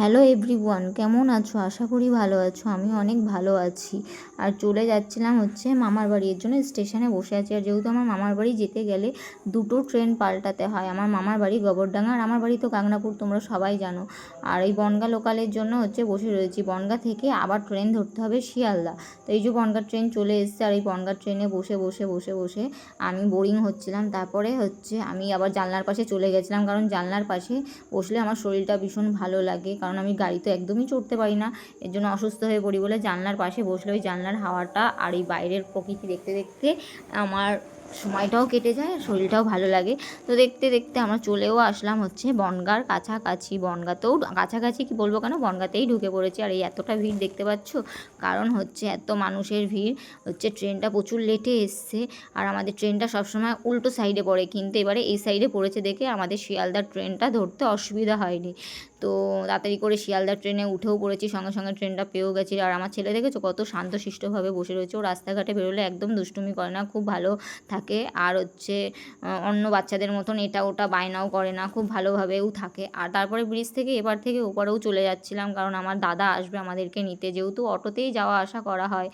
Hello everyone কেমন আছো? আশা করি ভালো আছো আমি অনেক ভালো আছি। আর চলে যাচ্ছিলাম হচ্ছে মামার বাড়ি, এর জন্য স্টেশনে বসে আছি। আর যেহেতু আমার মামার বাড়ি যেতে গেলে দুটো ট্রেন পাল্টাতে হয়, আমার মামার বাড়ি গোবরডাঙ্গা আর আমার বাড়ি তো গাংনাপুর, তোমরা সবাই জানো। আর এই বনগা লোকালের জন্য হচ্ছে বসে রয়েছি। বনগা থেকে আবার ট্রেন ধরতে হবে শিয়ালদা। তো এই যে বনগার ট্রেন চলে এসছে, আর এই বনগার ট্রেনে বসে বসে বসে বসে আমি বোরিং হচ্ছিলাম। তারপরে হচ্ছে আমি আবার জানলার পাশে চলে গেছিলাম, কারণ জানলার পাশে বসলে আমার শরীরটা ভীষণ ভালো লাগে, কারণ আমি গাড়ি তো একদমই চড়তে পারি না। এর জন্য অসুস্থ হয়ে পড়ি বলে জানলার পাশে বসলে ওই জানলার হাওয়াটা আর এই বাইরের প্রকৃতি দেখতে দেখতে আমার সময়টাও কেটে যায় আর শরীরটাও ভালো লাগে। তো দেখতে দেখতে আমরা চলেও আসলাম হচ্ছে বনগার কাছাকাছি। বনগাতেও কাছাকাছি কি বলব কেন? বনগাতেই ঢুকে পড়েছি আর এই এতটা ভিড় দেখতে পাচ্ছ? কারণ হচ্ছে এত মানুষের ভিড়। হচ্ছে ট্রেনটা প্রচুর লেটে এসছে আর আমাদের ট্রেনটা সবসময় উল্টো সাইডে পড়ে। কিন্তু এবারে এই সাইডে পড়েছে দেখে আমাদের শিয়ালদার ট্রেনটা ধরতে অসুবিধা হয়নি। তো তাড়াতাড়ি করে শিয়ালদার ট্রেনে উঠেও পড়েছি, সঙ্গে সঙ্গে ট্রেনটা পেয়েও গেছি। আর আমার ছেলে দেখেছ কত শান্তশিষ্টভাবে বসে রয়েছে। ও রাস্তাঘাটে বেরোলে একদম দুষ্টুমি করে না, খুব ভালো থাকে আর হচ্ছে অন্য বাচ্চাদের মতন এটা ওটা বায়নাও করে না, খুব ভালোভাবেও থাকে। আর তারপরে ব্রিজ থেকে এবার থেকে ওপারেও চলে যাচ্ছিলাম, কারণ আমার দাদা আসবে আমাদেরকে নিতে। যেহেতু অটোতেই যাওয়া আসা করা হয়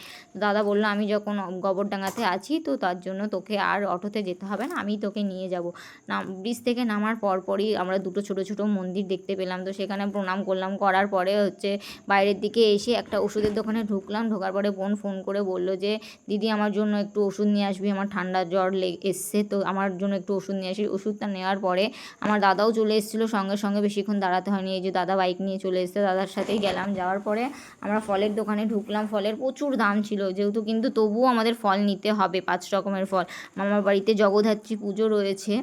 দাদা বলল, আমি যখন গোবরডাঙ্গাতে আছি, তো তার জন্য তোকে আর অটোতে যেতে হবে না, আমি তোকে নিয়ে যাব। নাম, ব্রিজ থেকে নামার পরপরই আমরা দুটো ছোটো ছোটো মন্দির দেখতে পেলাম। তো সেখানে প্রণাম করলাম। করার পরে হচ্ছে, বাইরের দিকে এসে একটা ওষুধের দোকানে ঢুকলাম। ঢোকার পরে বোন ফোন করে বলল যে, দিদি, আমার জন্য একটু ওষুধ নিয়ে আসবি, আমার ঠান্ডা জ্বর এসছে। তো আমার জন্য একটু ওষুধ নিয়ে আসি। ওষুধটা নেওয়ার পরে আমার দাদাও চলে এসেছিল। সঙ্গে সঙ্গে বেশিক্ষণ দাঁড়াতে হয়নি। এই যে দাদা বাইক নিয়ে চলে এসছে, দাদার সাথেই গেলাম। যাওয়ার পরে আমরা ফলের দোকানে ঢুকলাম। ফলের প্রচুর দাম ছিল। যেহেতু কিন্তু তবুও আমাদের ফল নিতে হবে, পাঁচ রকমের ফল। মামার বাড়িতে জগদ্ধাত্রী পুজো রয়েছে।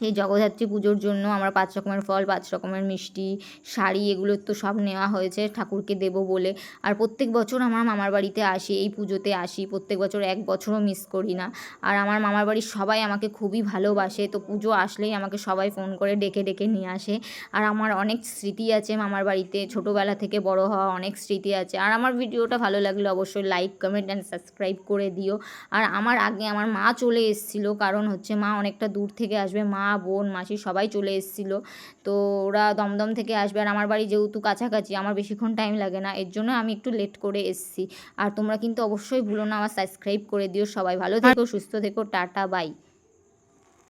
সেই জগদ্ধাত্রী পুজোর জন্য আমরা পাঁচ রকমের ফল, পাঁচ রকমের মিষ্টি, শাড়ি এগুলো তো সব নেওয়া হয়েছে ঠাকুরকে দেবো বলে। আর প্রত্যেক বছর আমার মামার বাড়িতে আসি, এই পুজোতে আসি। প্রত্যেক বছর এক বছরও মিস করি না। আর আমার মামার বাড়ির সবাই আমাকে খুবই ভালোবাসে। তো পুজো আসলেই আমাকে সবাই ফোন করে ডেকে ডেকে নিয়ে আসে। আর আমার অনেক স্মৃতি আছে মামার বাড়িতে। ছোটোবেলা থেকে বড় হওয়া অনেক স্মৃতি আছে। আর আমার ভিডিওটা ভালো লাগলে অবশ্যই লাইক কমেন্ট অ্যান্ড সাবস্ক্রাইব করে দিও। আর আমার আগে আমার মা চলে এসেছিল। কারণ হচ্ছে মা অনেকটা দূর থেকে আসবে। মা, বোন, মাসি সবাই চলে এসেছিল। তো ওরা দমদম থেকে আসবে। আর আমার বাড়ি যেহেতু কাছাকাছি, আমার বেশিক্ষণ টাইম লাগে না। এর জন্য আমি একটু লেট করে এসেছি। আর তোমরা কিন্তু অবশ্যই ভুলো না, আমার সাবস্ক্রাইব করে দিও সবাই। ভালো থেকো, সুস্থ থেকো, টাটা বাই